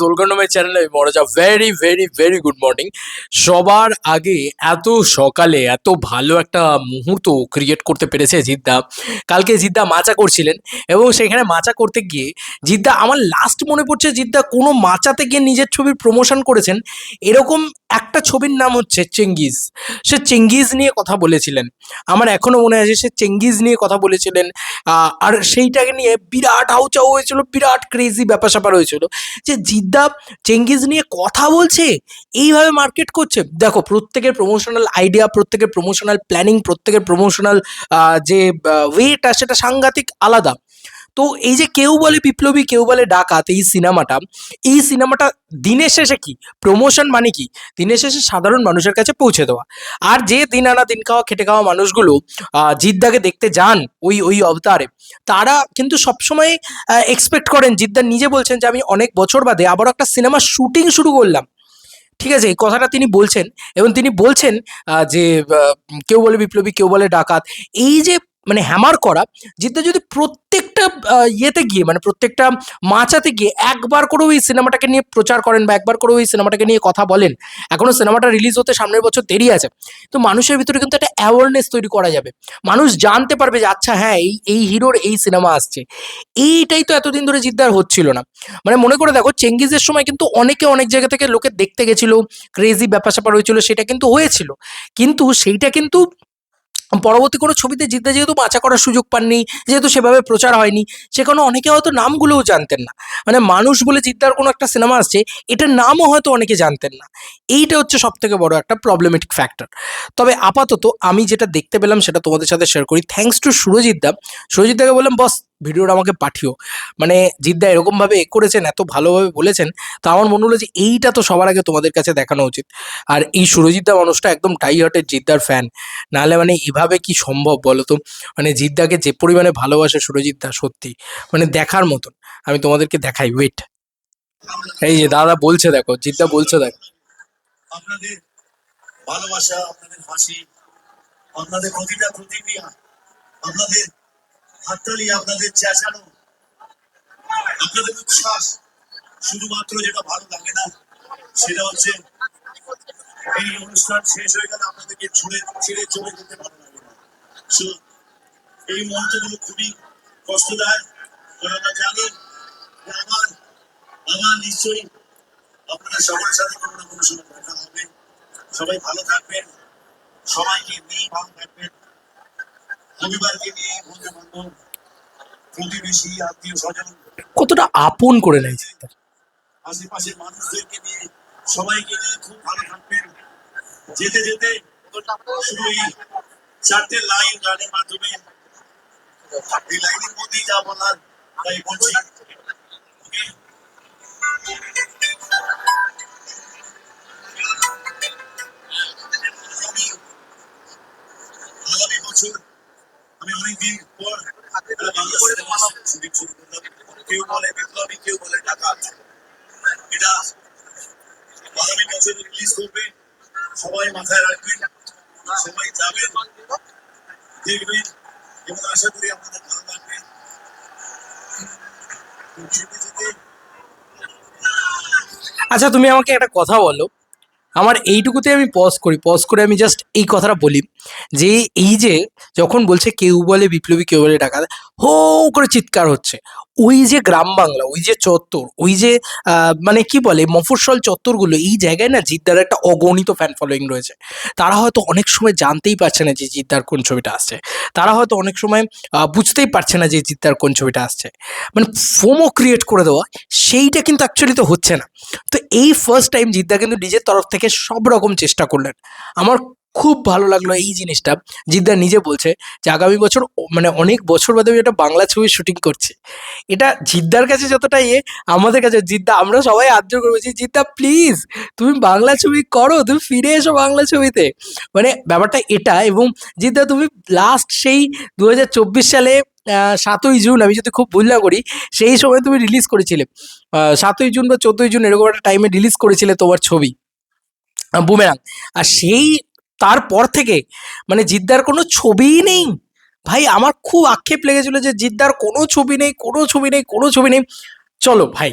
সোলকন্ডমের চ্যানেলে আমি Manoja very very very good morning সবার আগে এত সকালে এত ভালো একটা মুহূর্ত ক্রিয়েট করতে পেরেছে জিদ্দা। কালকে জিদ্দা মাচা করছিলেন এবং সেখানে মাচা করতে গিয়ে জিদ্দা, আমার লাস্ট মনে পড়ছে জিদ্দা কোনো মাচাতে গিয়ে নিজের ছবির প্রমোশন করেছেন। এরকম একটা ছবির নাম হচ্ছে চেঙ্গিজ। সে চেঙ্গিজ নিয়ে কথা বলেছিলেন। আমার এখনও মনে আছে সে চেঙ্গিজ নিয়ে কথা বলেছিলেন। আর সেইটাকে নিয়ে বিরাট হাউচাউ হয়েছিল, বিরাট ক্রেজি ব্যাপার স্যাপার হয়েছিল যে জিদ্দা চেঙ্গিজ নিয়ে কথা বলছে, এইভাবে মার্কেট করছে। দেখো, প্রত্যেকের প্রমোশনাল আইডিয়া প্রত্যেকের প্রমোশনাল প্ল্যানিং প্রত্যেকের প্রমোশনাল যে ওয়েটা সেটা সাংঘাতিক আলাদা। তো এই যে কেউ বলে বিপ্লবী, কেউ বলে ডাকাত এই সিনেমাটা এই সিনেমাটা দিনের শেষে কি? প্রমোশন মানে কি? দিনের শেষে সাধারণ মানুষের কাছে পৌঁছে দেওয়া। আর যে দিন আনা দিন খাওয়া, খেটে খাওয়া মানুষগুলো জিদ্দাকে দেখতে যান ওই ওই অবতারে, তারা কিন্তু সবসময় এক্সপেক্ট করেন। জিদ্দা নিজে বলছেন যে, আমি অনেক বছর বাদে আবার একটা সিনেমা শুটিং শুরু করলাম। ঠিক আছে, এই কথাটা তিনি বলছেন এবং তিনি বলছেন যে কেউ বলে বিপ্লবী, কেউ বলে ডাকাত। এই যে মানে হ্যামার করা জিদ্দা যদি প্রত্যেকটা ইয়েতে গিয়ে মানে প্রত্যেকটা মাচাতে গিয়ে একবার করেও এই সিনেমাটাকে নিয়ে প্রচার করেন বা একবার করেও এই সিনেমাটাকে নিয়ে কথা বলেন এখনও সিনেমাটা রিলিজ হতে সামনের বছর দেরি আছে, তো মানুষের ভিতরে কিন্তু একটা অ্যাওয়ারনেস তৈরি করা যাবে। মানুষ জানতে পারবে যে আচ্ছা হ্যাঁ এই এই হিরোর এই সিনেমা আসছে। এইটাই তো এতদিন ধরে জিদ্দার হচ্ছিল না। মানে মনে করে দেখো, চেঙ্গিজের সময় কিন্তু অনেকে অনেক জায়গা থেকে লোকে দেখতে গেছিল ক্রেজি ব্যাপার স্যাপার হয়েছিল, সেটা কিন্তু হয়েছিল। কিন্তু সেইটা কিন্তু পরবর্তী কোনো ছবিতে জিদ্দা যেহেতু বাঁচা করার সুযোগ পাননি, যেহেতু সেভাবে প্রচার হয়নি, সেখানে অনেকে হয়তো নামগুলোও জানতেন না। মানে মানুষ বলে জিদ্দার কোনো একটা সিনেমা আসছে, এটার নামও হয়তো অনেকে জানতেন না। এইটা হচ্ছে সব থেকে বড় একটা প্রবলেমেটিক ফ্যাক্টর তবে আপাতত আমি যেটা দেখতে পেলাম সেটা তোমাদের সাথে শেয়ার করি। থ্যাংকস টু সুরজিৎ দা সুরজিৎদা সুরজিৎদাকে বললাম, বস ভিডিওটা আমাকে পাঠিও। মানে জিদ্দা এরকমভাবে এ করেছেন, এত ভালোভাবে বলেছেন, তো আমার মনে হলো যে এইটা তো সবার আগে তোমাদের কাছে দেখানো উচিত। আর এই সুরজিৎদা মানুষটা একদম টাই হার্টের জিদ্দার ফ্যান নাহলে মানে এভাবে কি সম্ভব বলো তো? মানে জিদ্দাকে যে পরিমাণে ভালোবাসে সুরজিৎদা, সত্যি। মানে দেখার মতন। আমি তোমাদেরকে দেখাই ওয়েট এই যে দাদা বলছে দেখো, জিদ্দা বলছে দেখো। আপনাদের ভালোবাসা, আপনাদের হাসি, আপনাদের প্রতিটা প্রতিক্রিয়া, আপনাদের হাততালি আপনাদের চেঁচানো। আপনাদের উচ্ছ্বাস শুধুমাত্র যেটা ভালো লাগে না সেটা হচ্ছে এই অনুষ্ঠান শেষ হয়ে গেলে আপনাদেরকে ছুড়ে ছেড়ে চলে যেতে ভালো লাগে না। So, এই মুহূর্তগুলো খুবই কষ্টদায়ক। কারণ আমরা জানি আমার আমার নিশ্চয়ই আপনারা সবার সাথে কোনো না কোনো সময় দেখা হবে। সবাই ভালো থাকবেন। সবাইকে নিয়ে ভালো থাকবেন। পরিবারকে নিয়ে বন্ধু বান্ধব প্রতিবেশী আত্মীয় স্বজন কতটা আপন করে নেয় আশেপাশের মানুষদেরকে নিয়ে সবাইকে নিয়ে খুব ভালো থাকবেন। যেতে যেতে শুধু এই চারটে লাইন গানের মাধ্যমে এই লাইনের মধ্যেই যা বলার তাই বলছি। অনেকদিন পর কেউ বলে বিপ্লবী, কেউ বলে ডাকাত এটা আগামী বছর রিলিজ করবে। সবাই মাথায় রাখবেন, সবাই যাবেন। দেখবেন এবং আশা করি আপনাদের ভালো লাগবে। আচ্ছা তুমি আমাকে একটা কথা বলো। আমার এইটুকুতে আমি পজ করি। পজ করে আমি জাস্ট এই কথাটা বলি। যে এই যে যখন বলছে কেউ বলে বিপ্লবী, কেউ বলে ডাকাত, হো করে চিৎকার হচ্ছে। ওই যে গ্রাম বাংলা, ওই যে চত্বর, ওই যে মানে কি বলে, মফস্বল চত্বরগুলো, এই জায়গায় না জিদ্দার একটা অগণিত ফ্যান ফলোয়িং রয়েছে। তারা হয়তো অনেক সময় জানতেই পারছে না যে জিদ্দার কোন ছবিটা আসছে। তারা হয়তো অনেক সময় বুঝতেই পারছে না যে জিদ্দার কোন ছবিটা আসছে। মানে ফোমো ক্রিয়েট করে দেওয়া, সেইটা কিন্তু অ্যাকচুয়ালি তো হচ্ছে না। তো এই ফার্স্ট টাইম জিদ্দা কিন্তু নিজের তরফ থেকে সব রকম চেষ্টা করলেন। আমার খুব ভালো লাগল এই জিনিসটা। জিদ্দা নিজে বলছে যে, আগামী বছর মানে অনেক বছর বাদে একটা বাংলা ছবি শুটিং করছি। এটা জিদ্দার কাছে যতটা ইয়ে আমাদের কাছে জিদ্দা, আমরা সবাই আদ্র করব। যে জিদ্দা প্লিজ তুমি বাংলা ছবি করো, তুমি ফিরে এসো বাংলা ছবিতে। মানে ব্যাপারটা এটা এবং জিদ্দা, তুমি লাস্ট সেই দু হাজার চব্বিশ সালে সাতই জুন, আমি যদি খুব ভুল না করি, সেই সময় তুমি রিলিজ করেছিলে। সাতই জুন বা চোদ্দই জুন এরকম একটা টাইমে রিলিজ করেছিলে তোমার ছবি। বুমেরাং আর সেই তারপর থেকে মানে জিদ্দার কোনো ছবিই নেই। ভাই, আমার খুব আক্ষেপ লেগেছিল যে জিদ্দার কোনো ছবি নেই, কোনো ছবি নেই, কোনো ছবি নেই। চলো ভাই,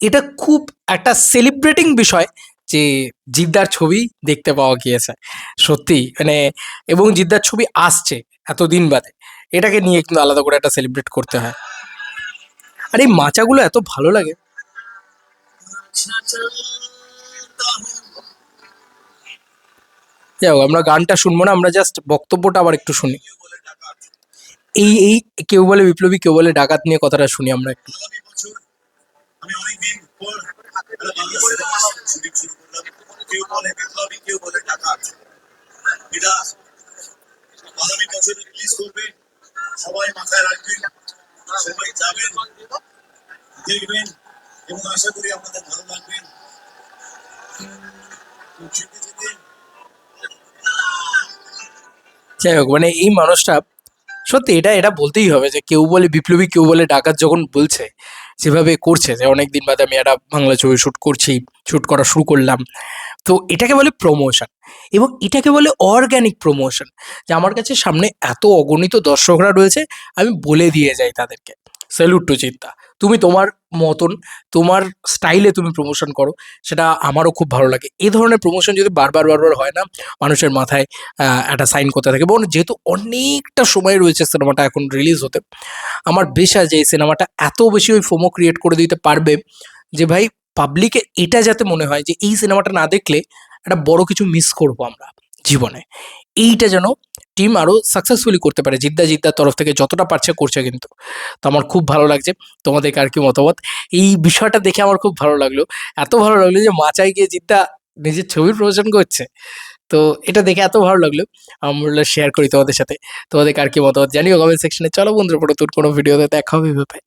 এটা খুব একটা সেলিব্রেটিং বিষয় যে জিদ্দার ছবি দেখতে পাওয়া গিয়েছে। সত্যি মানে এবং জিদ্দার ছবি আসছে এতদিন বাদে। এটাকে নিয়ে কিন্তু আলাদা করে একটা সেলিব্রেট করতে হয়। আর, এই মাচাগুলো এত ভালো লাগে। যাই আমরা গানটা শুনব না, আমরা জাস্ট বক্তব্যটা আবার একটু শুনি। এই এই কেউ বলে বিপ্লবী, কেউ বলে ডাকাত নিয়ে কথাটা শুনি আমরা একটু। ভালো লাগবে যেতে যেতে যাই হোক মানে এই মানুষটা সত্যি এটা এটা বলতেই হবে যে কেউ বলে বিপ্লবী, কেউ বলে ডাকাত যখন বলছে, যেভাবে করছে, যে অনেক দিন বাদে আমি একটা বাংলা ছবি শ্যুট করছি শ্যুট করা শুরু করলাম। তো এটাকে বলে প্রমোশন এবং এটাকে বলে অর্গ্যানিক প্রমোশন যে আমার কাছে সামনে এত অগণিত দর্শকরা রয়েছে, আমি বলে দিয়ে যাই তাদেরকে। স্যালুট টু চিন্তা তুমি তোমার মতন, তোমার স্টাইলে তুমি প্রমোশন করো, সেটা আমারও খুব ভালো লাগে। এই ধরনের প্রমোশন যদি বারবার বারবার হয় না, মানুষের মাথায় একটা সাইন করতে থাকে। এবং যেহেতু অনেকটা সময় রয়েছে সিনেমাটা এখন রিলিজ হতে, আমার বেশ আছে এই সিনেমাটা এত বেশি ওই ফোমো ক্রিয়েট করে দিতে পারবে যে ভাই পাবলিকে এটা যাতে মনে হয় যে এই সিনেমাটা না দেখলে একটা বড় কিছু মিস করব আমরা জীবনে। এইটা যেন টিম আরও সাকসেসফুলি করতে পারে। জিদ্দা জিদ্দার তরফ থেকে যতটা পারছে করছে কিন্তু। তো আমার খুব ভালো লাগছে। তোমাদেরকে আর কি মতামত? এই বিষয়টা দেখে আমার খুব ভালো লাগল। এত ভালো লাগল যে মাচাই গিয়ে জিদ্দা নিজের ছবির প্রমোশন করছে। তো এটা দেখে এত ভালো লাগল। আমরা শেয়ার করি তোমাদের সাথে। তোমাদের আর কি মতামত জানিও কমেন্ট সেকশনে চলো বন্ধুরা পরে তোর কোনো ভিডিওতে দেখা হবে। ব্যাপারে